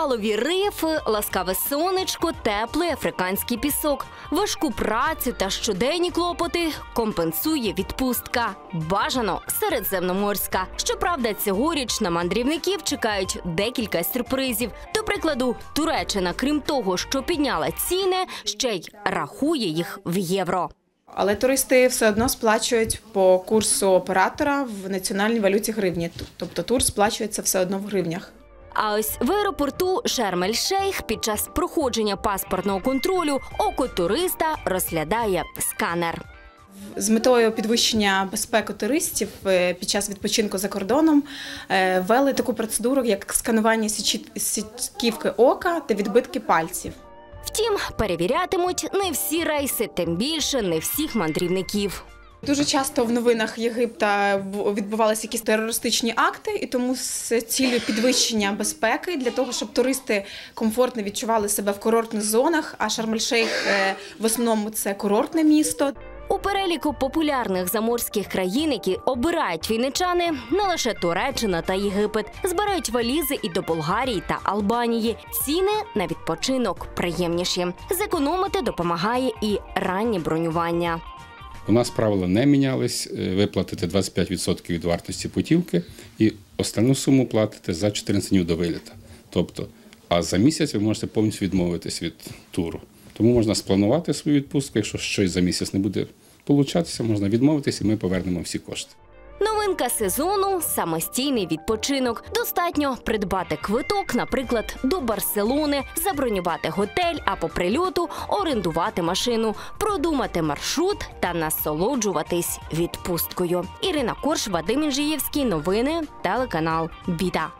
Коралові рифи, ласкаве сонечко, теплий африканський пісок, важку працю та щоденні клопоти компенсує відпустка. Бажано середземноморська. Щоправда, цьогоріч на мандрівників чекають декілька сюрпризів. До прикладу, Туреччина, крім того, що підняла ціни, ще й рахує їх в євро. Але туристи все одно сплачують по курсу оператора в національній валюті гривні. Тобто тур сплачується все одно в гривнях. А ось в аеропорту Шермель-Шейх під час проходження паспортного контролю око туриста розглядає сканер. З метою підвищення безпеки туристів е, під час відпочинку за кордоном е, ввели таку процедуру, як сканування сітківки ока та відбитки пальців. Втім, перевірятимуть не всі рейси, тим більше не всіх мандрівників. Дуже часто в новинах Єгипта відбувалися якісь терористичні акти, і тому з цілею підвищення безпеки для того, щоб туристи комфортно відчували себе в курортних зонах. А Шарм-ель-Шейх е, в основному це курортне місто. У переліку популярних заморських країн, які обирають війничани, не лише Туреччина та Єгипет, збирають валізи і до Болгарії та Албанії. Ціни на відпочинок приємніші. Зекономити допомагає і раннє бронювання. У нас правила не мінялись. Е, Ви платите 25% від вартості путівки і останню суму платите за 14 днів до виліта. Тобто, а за місяць ви можете повністю відмовитись від туру. Тому можна спланувати свою відпустку. Якщо щось за місяць не буде получатися, можна відмовитись, і ми повернемо всі кошти. Новинка сезону самостійний відпочинок. Достатньо придбати квиток, наприклад, до Барселони, забронювати готель, а по прильоту орендувати машину, продумати маршрут та насолоджуватись відпусткою. Ірина Корш, Вадим Інжиєвський. Новини телеканал Біда.